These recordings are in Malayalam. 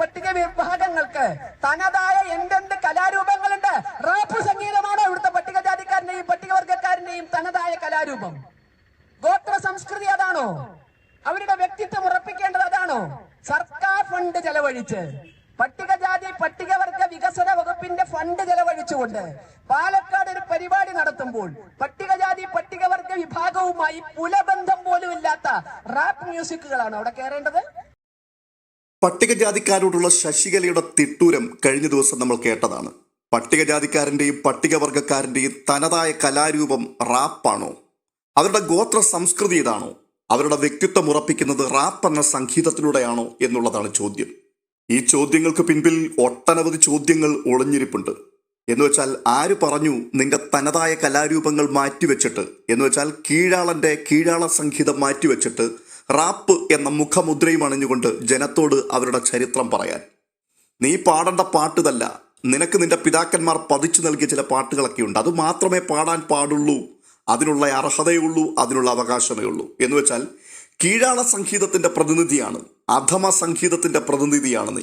പട്ടിക വിഭാഗങ്ങൾക്ക് തനതായ എന്തെന്ത് കലാരൂപങ്ങളുണ്ട്? റാപ്പ് സംഗീതമാണ് ഇവിടുത്തെ പട്ടികജാതിക്കാരന്റെയും പട്ടികവർഗക്കാരന്റെയും തനതായ കലാരൂപം. ഗോത്ര സംസ്കൃതി അതാണോ? അവരുടെ വ്യക്തിത്വം ഉറപ്പിക്കേണ്ടത് അതാണോ? സർക്കാർ ഫണ്ട് ചെലവഴിച്ച്. പട്ടികജാതി പട്ടികവർഗ വികസന വകുപ്പിന്റെ ഫണ്ട് ചെലവഴിച്ചുകൊണ്ട് പാലക്കാട് ഒരു പരിപാടി നടത്തുമ്പോൾ പട്ടികജാതി പട്ടികവർഗ വിഭാഗവുമായി പുലബന്ധം പോലും ഇല്ലാത്ത റാപ്പ് മ്യൂസിക്കുകളാണ് അവിടെ കയറേണ്ടത്. പട്ടികജാതിക്കാരോടുള്ള ശശികലയുടെ തിട്ടൂരം കഴിഞ്ഞ ദിവസം നമ്മൾ കേട്ടതാണ്. പട്ടികജാതിക്കാരന്റെയും പട്ടികവർഗക്കാരന്റെയും തനതായ കലാരൂപം റാപ്പാണോ? അവരുടെ ഗോത്ര സംസ്കൃതി ഇതാണോ അവരുടെ വ്യക്തിത്വം ഉറപ്പിക്കുന്നത് റാപ്പ് എന്ന സംഗീതത്തിലൂടെയാണോ എന്നുള്ളതാണ് ചോദ്യം. ഈ ചോദ്യങ്ങൾക്ക് പിൻപിൽ ഒട്ടനവധി ചോദ്യങ്ങൾ ഒളിഞ്ഞിരിപ്പുണ്ട്. എന്ന് വെച്ചാൽ ആര് പറഞ്ഞു നിന്റെ തനതായ കലാരൂപങ്ങൾ മാറ്റിവെച്ചിട്ട്? എന്ന് വെച്ചാൽ കീഴാളന്റെ കീഴാള സംഗീതം മാറ്റിവെച്ചിട്ട് റാപ്പ് എന്ന മുഖമുദ്രയും അണിഞ്ഞുകൊണ്ട് ജനത്തോട് അവരുടെ ചരിത്രം പറയാൻ. നീ പാടേണ്ട പാട്ടുതല്ല നിനക്ക് നിന്റെ പിതാക്കന്മാർ പതിച്ചു നൽകിയ ചില പാട്ടുകളൊക്കെ ഉണ്ട്. അത് മാത്രമേ പാടാൻ പാടുള്ളൂ. അതിനുള്ള അർഹതയുള്ളൂ അതിനുള്ള അവകാശമേ ഉള്ളൂ എന്ന് വെച്ചാൽ കീഴാള സംഗീതത്തിന്റെ പ്രതിനിധിയാണ്. അധമ സംഗീതത്തിന്റെ പ്രതിനിധിയാണ് നീ.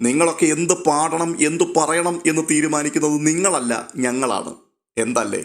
നിങ്ങളൊക്കെ എന്ത് പാടണം എന്ത് പറയണം എന്ന് തീരുമാനിക്കുന്നത് നിങ്ങളല്ല ഞങ്ങളാണ്. എന്തല്ലേ?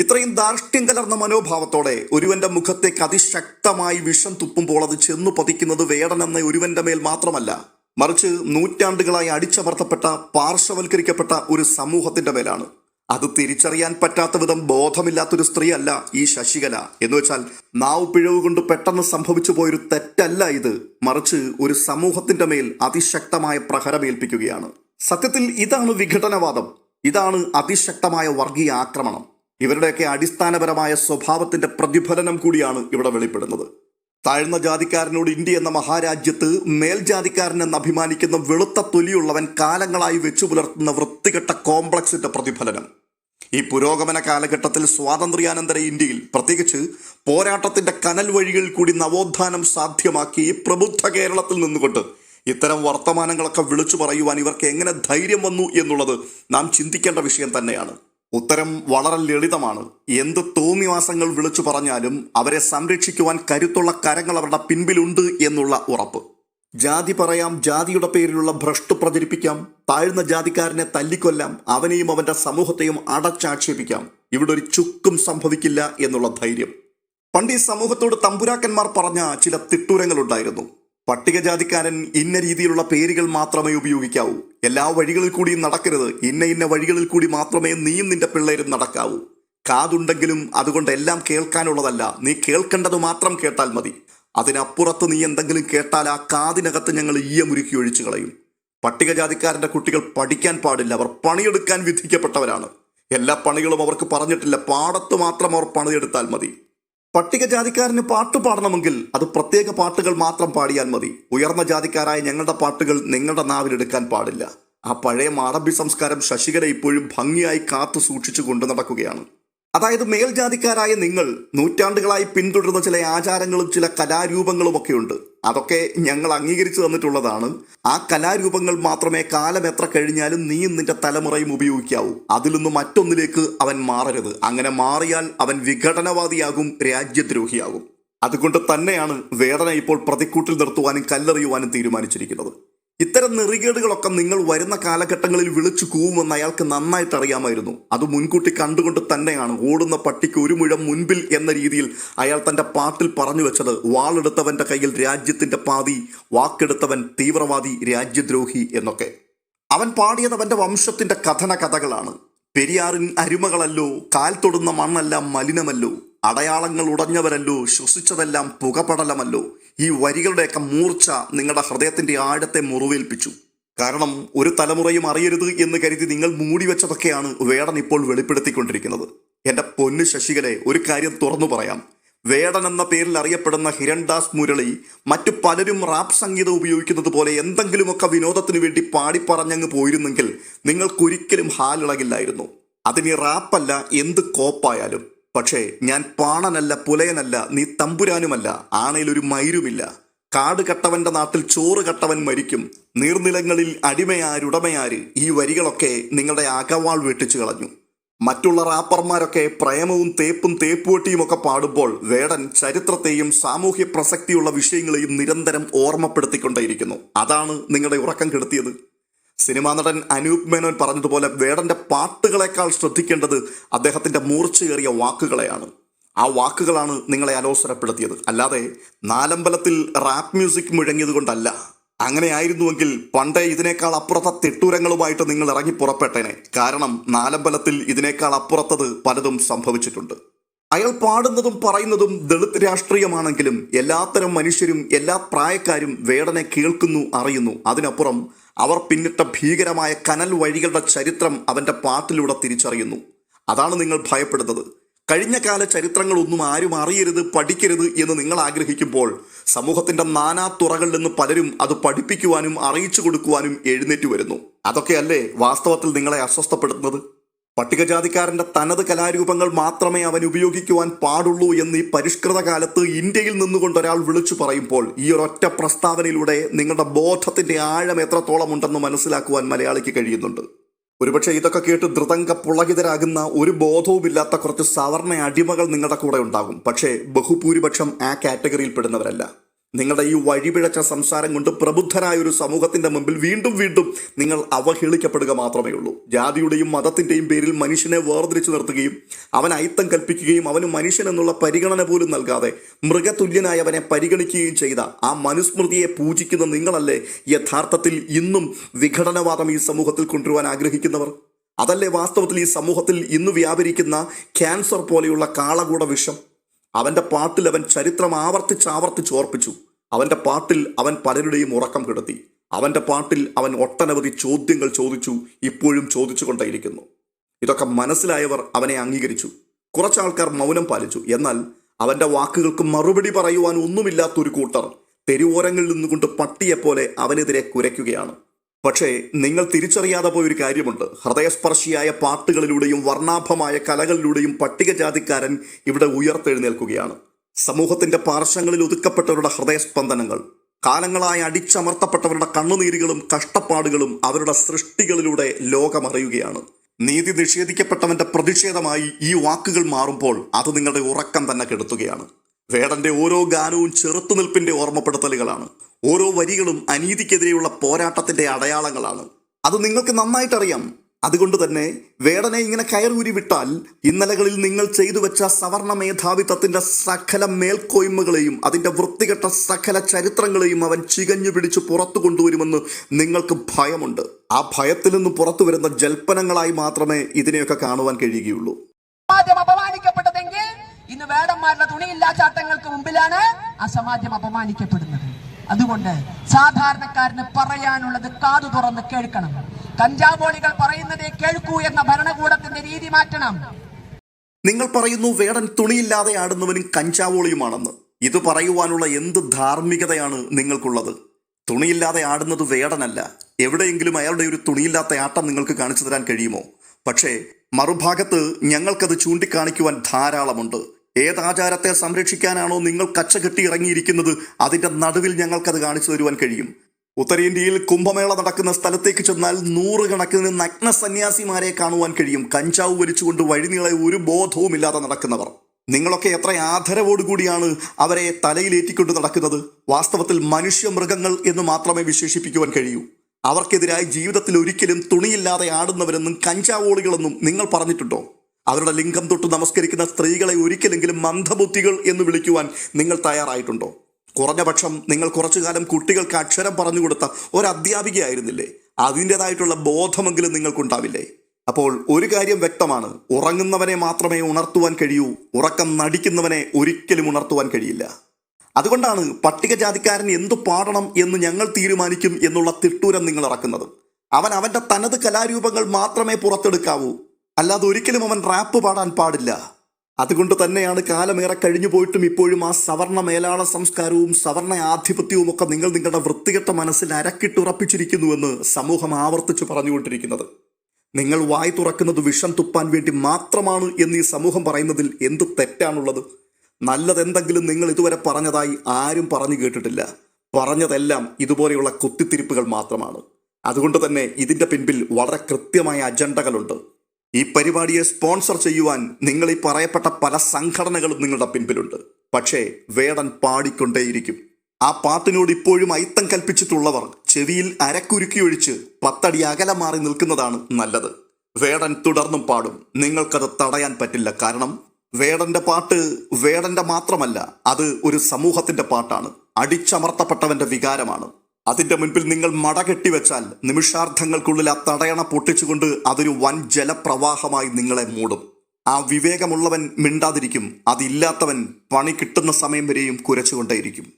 ഇത്രയും ധാർഷ്ട്യം കലർന്ന മനോഭാവത്തോടെ ഒരുവന്റെ മുഖത്തേക്ക് അതിശക്തമായി വിഷം തുപ്പുമ്പോൾ അത് ചെന്നു പതിക്കുന്നത് വേടനെന്ന ഒരുവന്റെ മേൽ മാത്രമല്ല മറിച്ച് നൂറ്റാണ്ടുകളായി അടിച്ചമർത്തപ്പെട്ട പാർശ്വവൽക്കരിക്കപ്പെട്ട ഒരു സമൂഹത്തിന്റെ മേലാണ്. അത് തിരിച്ചറിയാൻ പറ്റാത്ത വിധം ബോധമില്ലാത്തൊരു സ്ത്രീ അല്ല ഈ ശശികല. എന്ന് വെച്ചാൽ നാവ് പിഴവ് കൊണ്ട് പെട്ടെന്ന് സംഭവിച്ചു പോയൊരു തെറ്റല്ല ഇത്. മറിച്ച് ഒരു സമൂഹത്തിന്റെ മേൽ അതിശക്തമായ പ്രഹരമേൽപ്പിക്കുകയാണ് സത്യത്തിൽ ഇതാണ് വിഘടനവാദം. ഇതാണ് അതിശക്തമായ വർഗീയ ആക്രമണം. ഇവരുടെയൊക്കെ അടിസ്ഥാനപരമായ സ്വഭാവത്തിന്റെ പ്രതിഫലനം കൂടിയാണ് ഇവിടെ വെളിപ്പെടുന്നത്. താഴ്ന്ന ജാതിക്കാരനോട് ഇന്ത്യ എന്ന മഹാരാജ്യത്ത് മേൽജാതിക്കാരൻ എന്ന് അഭിമാനിക്കുന്ന വെളുത്ത തൊലിയുള്ളവൻ കാലങ്ങളായി വെച്ചു പുലർത്തുന്ന വൃത്തികെട്ട കോംപ്ലക്സിന്റെ പ്രതിഫലനം. ഈ പുരോഗമന കാലഘട്ടത്തിൽ സ്വാതന്ത്ര്യാനന്തര ഇന്ത്യയിൽ പ്രത്യേകിച്ച് പോരാട്ടത്തിന്റെ കനൽ വഴികളിൽ കൂടി നവോത്ഥാനം സാധ്യമാക്കി പ്രബുദ്ധ കേരളത്തിൽ നിന്നുകൊണ്ട് ഇത്തരം വർത്തമാനങ്ങളൊക്കെ വിളിച്ചു പറയുവാൻ ഇവർക്ക് എങ്ങനെ ധൈര്യം വന്നു എന്നുള്ളത് നാം ചിന്തിക്കേണ്ട വിഷയം തന്നെയാണ്. ഉത്തരം വളരെ ലളിതമാണ്. എന്ത് തോന്നിവാസങ്ങൾ വിളിച്ചു പറഞ്ഞാലും അവരെ സംരക്ഷിക്കുവാൻ കരുത്തുള്ള കരങ്ങൾ അവരുടെ പിൻപിലുണ്ട് എന്നുള്ള ഉറപ്പ്. ജാതി പറയാം ജാതിയുടെ പേരിലുള്ള ഭ്രഷ്ട് പ്രചരിപ്പിക്കാം താഴ്ന്ന ജാതിക്കാരനെ തല്ലിക്കൊല്ലാം അവനെയും അവന്റെ സമൂഹത്തെയും അടച്ചാക്ഷേപിക്കാം. ഇവിടെ ഒരു ചുക്കും സംഭവിക്കില്ല എന്നുള്ള ധൈര്യം. പണ്ട് ഈ സമൂഹത്തോട് തമ്പുരാക്കന്മാർ പറഞ്ഞ ചില തിട്ടൂരങ്ങളുണ്ടായിരുന്നു. പട്ടികജാതിക്കാരൻ ഇന്ന രീതിയിലുള്ള പേരുകൾ മാത്രമേ ഉപയോഗിക്കാവൂ. എല്ലാ വഴികളിൽ കൂടിയും നടക്കരുത്. ഇന്ന ഇന്ന വഴികളിൽ കൂടി മാത്രമേ നീയും നിന്റെ പിള്ളേരും നടക്കാവൂ. കാതുണ്ടെങ്കിലും അതുകൊണ്ട് എല്ലാം കേൾക്കാനുള്ളതല്ല. നീ കേൾക്കേണ്ടത് മാത്രം കേട്ടാൽ മതി. അതിനപ്പുറത്ത് നീ എന്തെങ്കിലും കേട്ടാൽ ആ കാതിനകത്ത് ഞങ്ങൾ ഈയമുരുക്കി ഒഴിച്ചു കളയും. പട്ടികജാതിക്കാരന്റെ കുട്ടികൾ പഠിക്കാൻ പാടില്ല. അവർ പണിയെടുക്കാൻ വിധിക്കപ്പെട്ടവരാണ്. എല്ലാ പണികളും അവർക്ക് പറഞ്ഞിട്ടില്ല. പാടത്ത് മാത്രം അവർ പണിയെടുത്താൽ മതി. പട്ടികജാതിക്കാരന് പാട്ട് പാടണമെങ്കിൽ അത് പ്രത്യേക പാട്ടുകൾ മാത്രം പാടിയാൽ മതി. ഉയർന്ന ജാതിക്കാരായ ഞങ്ങളുടെ പാട്ടുകൾ നിങ്ങളുടെ നാവിലെടുക്കാൻ പാടില്ല. ആ പഴയ മാടമ്പി സംസ്കാരം ശശികര ഇപ്പോഴും ഭംഗിയായി കാത്തു സൂക്ഷിച്ചു കൊണ്ടു നടക്കുകയാണ്. അതായത് മേൽജാതിക്കാരായ നിങ്ങൾ നൂറ്റാണ്ടുകളായി പിന്തുടരുന്ന ചില ആചാരങ്ങളും ചില കലാരൂപങ്ങളും ഒക്കെ ഉണ്ട് അതൊക്കെ ഞങ്ങൾ അംഗീകരിച്ചു തന്നിട്ടുള്ളതാണ്. ആ കലാരൂപങ്ങൾ മാത്രമേ കാലം എത്ര കഴിഞ്ഞാലും നീ നിന്റെ തലമുറയും ഉപയോഗിക്കാവൂ. അതിൽ നിന്ന് മറ്റൊന്നിലേക്ക് അവൻ മാറരുത്. അങ്ങനെ മാറിയാൽ അവൻ വിഘടനവാദിയാകും രാജ്യദ്രോഹിയാകും. അതുകൊണ്ട് തന്നെയാണ് വേദന ഇപ്പോൾ പ്രതിക്കൂട്ടിൽ നിർത്തുവാനും കല്ലെറിയുവാനും തീരുമാനിച്ചിരിക്കുന്നത്. ഇത്തരം നെറികേടുകളൊക്കെ നിങ്ങൾ വരുന്ന കാലഘട്ടങ്ങളിൽ വിളിച്ചു കൂവുമെന്ന് അയാൾക്ക് നന്നായിട്ട് അറിയാമായിരുന്നു. അത് മുൻകൂട്ടി കണ്ടുകൊണ്ട് തന്നെയാണ് ഓടുന്ന പട്ടിക്ക് ഒരു മുഴം മുൻപിൽ എന്ന രീതിയിൽ അയാൾ തന്റെ പാട്ടിൽ പറഞ്ഞു വെച്ചത്. വാളെടുത്തവന്റെ കയ്യിൽ രാജ്യത്തിന്റെ പാതി വാക്കെടുത്തവൻ തീവ്രവാദി രാജ്യദ്രോഹി എന്നൊക്കെ. അവൻ പാടിയത് അവന്റെ വംശത്തിന്റെ കഥന കഥകളാണ്. പെരിയാറിൻ അരുമകളല്ലോ കാൽ തൊടുന്ന മണ്ണെല്ലാം മലിനമല്ലോ അടയാളങ്ങൾ ഉടഞ്ഞവരല്ലോ ശ്വസിച്ചതെല്ലാം പുകപടലമല്ലോ. ഈ വരികളുടെയൊക്കെ മൂർച്ച നിങ്ങളുടെ ഹൃദയത്തിന്റെ ആഴത്തെ മുറിവേൽപ്പിച്ചു. കാരണം ഒരു തലമുറയും അറിയരുത് എന്ന് കരുതി നിങ്ങൾ മൂടി വെച്ചതൊക്കെയാണ് വേടൻ ഇപ്പോൾ വെളിപ്പെടുത്തിക്കൊണ്ടിരിക്കുന്നത്. എന്റെ പൊന്നു ശശികലെ ഒരു കാര്യം തുറന്നു പറയാം. വേടൻ എന്ന പേരിൽ അറിയപ്പെടുന്ന ഹിരൺദാസ് മുരളി മറ്റു പലരും റാപ്പ് സംഗീതം ഉപയോഗിക്കുന്നത് പോലെ എന്തെങ്കിലുമൊക്കെ വിനോദത്തിനു വേണ്ടി പാടിപ്പറഞ്ഞങ്ങ് പോയിരുന്നെങ്കിൽ നിങ്ങൾക്കൊരിക്കലും ഹാലിളകില്ലായിരുന്നു. അതിന് റാപ്പല്ല എന്ത് കോപ്പായാലും. പക്ഷേ ഞാൻ പാണനല്ല പുലയനല്ല നീ തമ്പുരാനുമല്ല ആണയിലൊരു മയിരുമില്ല കാട് കട്ടവന്റെ നാട്ടിൽ ചോറ് കട്ടവൻ മരിക്കും. നീർനിലങ്ങളിൽ അടിമയാരുടമയാര് ഈ വരികളൊക്കെ നിങ്ങളുടെ അകവാൾ വെട്ടിച്ചു കളഞ്ഞു. മറ്റുള്ള റാപ്പർമാരൊക്കെ പ്രേമവും തേപ്പും തേപ്പുവട്ടിയും ഒക്കെ പാടുമ്പോൾ വേടൻ ചരിത്രത്തെയും സാമൂഹ്യ പ്രസക്തിയുള്ള വിഷയങ്ങളെയും നിരന്തരം ഓർമ്മപ്പെടുത്തിക്കൊണ്ടേയിരിക്കുന്നു. അതാണ് നിങ്ങളുടെ ഉറക്കം കെടുത്തിയത്. സിനിമാ നടൻ അനൂപ് മേനോൻ പറഞ്ഞതുപോലെ വേടന്റെ പാട്ടുകളെക്കാൾ ശ്രദ്ധിക്കേണ്ടത് അദ്ദേഹത്തിന്റെ മൂർച്ചയേറിയ വാക്കുകളെയാണ്. ആ വാക്കുകളാണ് നിങ്ങളെ അലോസരപ്പെടുത്തിയത് അല്ലാതെ നാലമ്പലത്തിൽ റാപ്പ് മ്യൂസിക് മുഴങ്ങിയത് കൊണ്ടല്ല. അങ്ങനെ ആയിരുന്നുവെങ്കിൽ പണ്ടേ ഇതിനേക്കാൾ അപ്പുറത്തെ തിട്ടൂരങ്ങളുമായിട്ട് നിങ്ങൾ ഇറങ്ങി പുറപ്പെട്ടേനെ. കാരണം നാലമ്പലത്തിൽ ഇതിനേക്കാൾ അപ്പുറത്തത് പലതും സംഭവിച്ചിട്ടുണ്ട്. അയാൾ പാടുന്നതും പറയുന്നതും ദളിത് രാഷ്ട്രീയമാണെങ്കിലും എല്ലാത്തരം മനുഷ്യരും എല്ലാ പ്രായക്കാരും വേടനെ കേൾക്കുന്നു അറിയുന്നു. അതിനപ്പുറം അവർ പിന്നിട്ട ഭീകരമായ കനൽ വഴികളുടെ ചരിത്രം അവന്റെ പാട്ടിലൂടെ തിരിച്ചറിയുന്നു. അതാണ് നിങ്ങൾ ഭയപ്പെടുന്നത്. കഴിഞ്ഞ കാല ചരിത്രങ്ങളൊന്നും ആരും അറിയരുത് പഠിക്കരുത് എന്ന് നിങ്ങൾ ആഗ്രഹിക്കുമ്പോൾ സമൂഹത്തിന്റെ നാനാ തുറകളിൽ നിന്ന് പലരും അത് പഠിപ്പിക്കുവാനും അറിയിച്ചു കൊടുക്കുവാനും എഴുന്നേറ്റ് വരുന്നു. അതൊക്കെയല്ലേ വാസ്തവത്തിൽ നിങ്ങളെ അസ്വസ്ഥപ്പെടുത്തുന്നത്? പട്ടികജാതിക്കാരന്റെ തനത് കലാരൂപങ്ങൾ മാത്രമേ അവൻ ഉപയോഗിക്കുവാൻ പാടുള്ളൂ എന്ന് ഈ പരിഷ്കൃത കാലത്ത് ഇന്ത്യയിൽ നിന്നുകൊണ്ട് ഒരാൾ വിളിച്ചു പറയുമ്പോൾ ഈ ഒരൊറ്റ പ്രസ്താവനയിലൂടെ നിങ്ങളുടെ ബോധത്തിന്റെ ആഴം എത്രത്തോളം ഉണ്ടെന്ന് മനസ്സിലാക്കുവാൻ മലയാളിക്ക് കഴിയുന്നുണ്ട്. ഒരുപക്ഷെ ഇതൊക്കെ കേട്ട് ധൃതങ്ക പുളകിതരാകുന്ന ഒരു ബോധവുമില്ലാത്ത കുറച്ച് സവർണ അടിമകൾ നിങ്ങളുടെ കൂടെ ഉണ്ടാകും. പക്ഷേ ബഹുഭൂരിപക്ഷം ആ കാറ്റഗറിയിൽ പെടുന്നവരല്ല. നിങ്ങളുടെ ഈ വഴിപിഴച്ച സംസാരം കൊണ്ട് പ്രബുദ്ധരായ ഒരു സമൂഹത്തിന്റെ മുമ്പിൽ വീണ്ടും വീണ്ടും നിങ്ങൾ അവഹേളിക്കപ്പെടുക മാത്രമേ ഉള്ളൂ. ജാതിയുടെയും മതത്തിന്റെയും പേരിൽ മനുഷ്യനെ വേർതിരിച്ചു നിർത്തുകയും അവൻ അയിത്തം കൽപ്പിക്കുകയും അവന് മനുഷ്യൻ എന്നുള്ള പരിഗണന പോലും നൽകാതെ മൃഗതുല്യനായ അവനെ പരിഗണിക്കുകയും ചെയ്ത ആ മനുസ്മൃതിയെ പൂജിക്കുന്ന നിങ്ങളല്ലേ യഥാർത്ഥത്തിൽ ഇന്നും വിഘടനവാദം ഈ സമൂഹത്തിൽ കൊണ്ടുവരാൻ ആഗ്രഹിക്കുന്നവർ? അതല്ലേ വാസ്തവത്തിൽ ഈ സമൂഹത്തിൽ ഇന്ന് വ്യാപരിക്കുന്ന ക്യാൻസർ പോലെയുള്ള കാളകൂട വിഷം? അവന്റെ പാട്ടിൽ അവൻ ചരിത്രം ആവർത്തിച്ച് ആവർത്തിച്ച് ഓർപ്പിച്ചു. അവന്റെ പാട്ടിൽ അവൻ പലരുടെയും ഉറക്കം കിടത്തി. അവന്റെ പാട്ടിൽ അവൻ ഒട്ടനവധി ചോദ്യങ്ങൾ ചോദിച്ചു ഇപ്പോഴും ചോദിച്ചുകൊണ്ടേയിരിക്കുന്നു. ഇതൊക്കെ മനസ്സിലായവർ അവനെ അംഗീകരിച്ചു. കുറച്ചാൾക്കാർ മൗനം പാലിച്ചു. എന്നാൽ അവന്റെ വാക്കുകൾക്ക് മറുപടി പറയുവാൻ ഒന്നുമില്ലാത്തൊരു കൂട്ടർ തെരുവോരങ്ങളിൽ നിന്നുകൊണ്ട് പട്ടിയെപ്പോലെ അവനെതിരെ കുരയ്ക്കുകയാണ്. പക്ഷേ നിങ്ങൾ തിരിച്ചറിയാതെ പോയൊരു കാര്യമുണ്ട്. ഹൃദയസ്പർശിയായ പാട്ടുകളിലൂടെയും വർണാഭമായ കലകളിലൂടെയും പട്ടികജാതിക്കാരൻ ഇവിടെ ഉയർത്തെഴുന്നേൽക്കുകയാണ്. സമൂഹത്തിന്റെ പാർശ്വങ്ങളിൽ ഒതുക്കപ്പെട്ടവരുടെ ഹൃദയസ്പന്ദനങ്ങൾ കാലങ്ങളായി അടിച്ചമർത്തപ്പെട്ടവരുടെ കണ്ണുനീരുകളും കഷ്ടപ്പാടുകളും അവരുടെ സൃഷ്ടികളിലൂടെ ലോകമറിയുകയാണ്. നീതി നിഷേധിക്കപ്പെട്ടവന്റെ പ്രതിഷേധമായി ഈ വാക്കുകൾ മാറുമ്പോൾ അത് നിങ്ങളുടെ ഉറക്കം തന്നെ കെടുത്തുകയാണ്. വേടന്റെ ഓരോ ഗാനവും ചെറുത്തുനിൽപ്പിന്റെ ഓർമ്മപ്പെടുത്തലുകളാണ്. ഓരോ വരികളും അനീതിക്കെതിരെയുള്ള പോരാട്ടത്തിന്റെ അടയാളങ്ങളാണ്. അത് നിങ്ങൾക്ക് നന്നായിട്ടറിയാം. അതുകൊണ്ട് തന്നെ വേടനെ ഇങ്ങനെ കയറൂരി വിട്ടാൽ ഇന്നലകളിൽ നിങ്ങൾ ചെയ്തു വെച്ച സവർണ മേധാവിത്വത്തിന്റെ സകല മേൽക്കോയ്മകളെയും അതിന്റെ വൃത്തികെട്ട സകല ചരിത്രങ്ങളെയും അവൻ ചികഞ്ഞു പിടിച്ച് പുറത്തു കൊണ്ടുവരുമെന്ന് നിങ്ങൾക്ക് ഭയമുണ്ട്. ആ ഭയത്തിൽ നിന്ന് പുറത്തു വരുന്ന ജൽപ്പനങ്ങളായി മാത്രമേ ഇതിനെയൊക്കെ കാണുവാൻ കഴിയുകയുള്ളൂ. അപമാനിക്കപ്പെട്ടതെങ്കിൽ ഇന്ന് വേടന്മാരുടെ തുണിയില്ലാ ചാട്ടങ്ങൾക്ക് മുമ്പിലാണ് അസമാജം അപമാനിക്കപ്പെടുന്നത്. അതുകൊണ്ട് സാധാരണക്കാരന് പറയാനുള്ളത് കാതു തുറന്ന് കേൾക്കണം. കഞ്ചാവോളികൾ പറയുന്നതേ കേൾക്കൂ എന്ന ഭരണകൂടത്തിന്റെ രീതി മാറ്റണം. നിങ്ങൾ പറയുന്നു വേടൻ തുണിയില്ലാതെ ആടുന്നവനും കഞ്ചാവോളിയുമാണെന്ന്. ഇത് പറയുവാനുള്ള എന്ത് ധാർമ്മികതയാണ് നിങ്ങൾക്കുള്ളത്? തുണിയില്ലാതെ ആടുന്നത് വേടനല്ല. എവിടെയെങ്കിലും അയാളുടെ ഒരു തുണിയില്ലാത്ത ആട്ടം നിങ്ങൾക്ക് കാണിച്ചു തരാൻ കഴിയുമോ? പക്ഷേ മറുഭാഗത്ത് ഞങ്ങൾക്കത് ചൂണ്ടിക്കാണിക്കുവാൻ ധാരാളമുണ്ട്. ഏതാചാരത്തെ സംരക്ഷിക്കാനാണോ നിങ്ങൾ കച്ച കെട്ടി ഇറങ്ങിയിരിക്കുന്നത് അതിന്റെ നടുവിൽ ഞങ്ങൾക്കത് കാണിച്ചു തരുവാൻ കഴിയും. ഉത്തരേന്ത്യയിൽ കുംഭമേള നടക്കുന്ന സ്ഥലത്തേക്ക് ചെന്നാൽ നൂറുകണക്കിന് നഗ്ന സന്യാസിമാരെ കാണുവാൻ കഴിയും. കഞ്ചാവ് വലിച്ചുകൊണ്ട് വഴിനീളെ ഒരു ബോധവുമില്ലാതെ നടക്കുന്നവർ. നിങ്ങളൊക്കെ എത്ര ആദരവോടുകൂടിയാണ് അവരെ തലയിലേറ്റിക്കൊണ്ട് നടക്കുന്നത്? വാസ്തവത്തിൽ മനുഷ്യ മൃഗങ്ങൾ എന്ന് മാത്രമേ വിശേഷിപ്പിക്കുവാൻ കഴിയൂ. അവർക്കെതിരായി ജീവിതത്തിൽ ഒരിക്കലും തുണിയില്ലാതെ ആടുന്നവരെന്നും കഞ്ചാവോളികളെന്നും നിങ്ങൾ പറഞ്ഞിട്ടുണ്ടോ? അവരുടെ ലിംഗം തൊട്ട് നമസ്കരിക്കുന്ന സ്ത്രീകളെ ഒരിക്കലെങ്കിലും മന്ദബുദ്ധികൾ എന്ന് വിളിക്കുവാൻ നിങ്ങൾ തയ്യാറായിട്ടുണ്ടോ? കുറഞ്ഞ പക്ഷം നിങ്ങൾ കുറച്ചു കാലം കുട്ടികൾക്ക് അക്ഷരം പറഞ്ഞു കൊടുത്ത ഒരു അധ്യാപികയായിരുന്നില്ലേ അതിന്റെതായിട്ടുള്ള ബോധമെങ്കിലും നിങ്ങൾക്കുണ്ടാവില്ലേ? അപ്പോൾ ഒരു കാര്യം വ്യക്തമാണ്. ഉറങ്ങുന്നവനെ മാത്രമേ ഉണർത്തുവാൻ കഴിയൂ. ഉറക്കം നടിക്കുന്നവനെ ഒരിക്കലും ഉണർത്തുവാൻ കഴിയില്ല. അതുകൊണ്ടാണ് പട്ടികജാതിക്കാരൻ എന്തു പാടണം എന്ന് ഞങ്ങൾ തീരുമാനിക്കും എന്നുള്ള തിട്ടൂരം നിങ്ങൾ ഇറക്കുന്നത്. അവൻ അവന്റെ തനത് കലാരൂപങ്ങൾ മാത്രമേ പുറത്തെടുക്കാവൂ. അല്ലാതെ ഒരിക്കലും അവൻ റാപ്പ് പാടാൻ പാടില്ല. അതുകൊണ്ട് തന്നെയാണ് കാലമേറെ കഴിഞ്ഞു പോയിട്ടും ഇപ്പോഴും ആ സവർണ മേലാള സംസ്കാരവും സവർണ ആധിപത്യവും ഒക്കെ നിങ്ങൾ നിങ്ങളുടെ വൃത്തികെട്ട മനസ്സിൽ അരക്കിട്ടുറപ്പിച്ചിരിക്കുന്നുവെന്ന് സമൂഹം ആവർത്തിച്ചു പറഞ്ഞുകൊണ്ടിരിക്കുന്നത്. നിങ്ങൾ വായി തുറക്കുന്നത് വിഷം തുപ്പാൻ വേണ്ടി മാത്രമാണ് എന്ന് ഈ സമൂഹം പറയുന്നതിൽ എന്ത് തെറ്റാണുള്ളത്? നല്ലതെന്തെങ്കിലും നിങ്ങൾ ഇതുവരെ പറഞ്ഞതായി ആരും പറഞ്ഞു കേട്ടിട്ടില്ല. പറഞ്ഞതെല്ലാം ഇതുപോലെയുള്ള കുത്തിത്തിരിപ്പുകൾ മാത്രമാണ്. അതുകൊണ്ട് തന്നെ ഇതിന്റെ പിൻപിൽ വളരെ കൃത്യമായ അജണ്ടകളുണ്ട്. ഈ പരിപാടിയെ സ്പോൺസർ ചെയ്യുവാൻ നിങ്ങൾ ഈ പറയപ്പെട്ട പല സംഘടനകളും നിങ്ങളുടെ പിൻപിലുണ്ട്. പക്ഷേ വേടൻ പാടിക്കൊണ്ടേയിരിക്കും. ആ പാട്ടിനോട് ഇപ്പോഴും അയിത്തം കൽപ്പിച്ചിട്ടുള്ളവർ ചെവിയിൽ അരക്കുരുക്കി ഒഴിച്ച് പത്തടി അകലെ മാറി നിൽക്കുന്നതാണ് നല്ലത്. വേടൻ തുടർന്നും പാടും. നിങ്ങൾക്കത് തടയാൻ പറ്റില്ല. കാരണം വേടന്റെ പാട്ട് വേടന്റെ മാത്രമല്ല അത് ഒരു സമൂഹത്തിന്റെ പാട്ടാണ്. അടിച്ചമർത്തപ്പെട്ടവന്റെ വികാരമാണ്. അതിന്റെ മുൻപിൽ നിങ്ങൾ മട കെട്ടിവെച്ചാൽ നിമിഷാർത്ഥങ്ങൾക്കുള്ളിൽ ആ തടയണ പൊട്ടിച്ചുകൊണ്ട് അതൊരു വൻ ജലപ്രവാഹമായി നിങ്ങളെ മൂടും. ആ വിവേകമുള്ളവൻ മിണ്ടാതിരിക്കും അതില്ലാത്തവൻ പണി കിട്ടുന്ന സമയം വരെയും കുരച്ചുകൊണ്ടേയിരിക്കും.